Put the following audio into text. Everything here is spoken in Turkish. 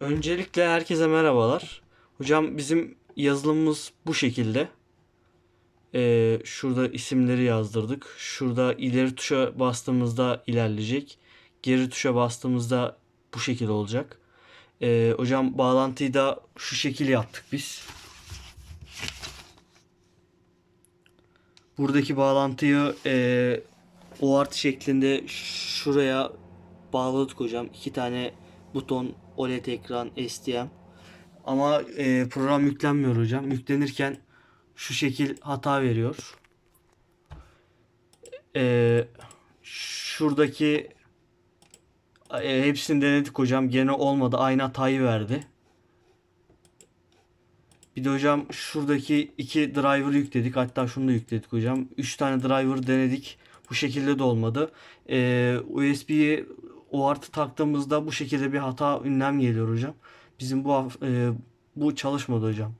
Öncelikle herkese merhabalar. Hocam bizim yazılımımız bu şekilde. Ee, şurada isimleri yazdırdık. Şurada ileri tuşa bastığımızda ilerleyecek. Geri tuşa bastığımızda bu şekilde olacak. Ee, hocam bağlantıyı da şu şekil yaptık biz. Buradaki bağlantıyı e, UART şeklinde şuraya bağladık hocam. İki tane buton, OLED ekran, STM. Ama e, program yüklenmiyor hocam. Yüklenirken şu şekil hata veriyor. E, şuradaki e, hepsini denedik hocam. Gene olmadı. Aynı hatayı verdi. Bir de hocam şuradaki iki driver yükledik. Hatta şunu da yükledik hocam. Üç tane driver denedik. Bu şekilde de olmadı. Ee, USB'yi o artı taktığımızda bu şekilde bir hata ünlem geliyor hocam. Bizim bu e, bu çalışmadı hocam.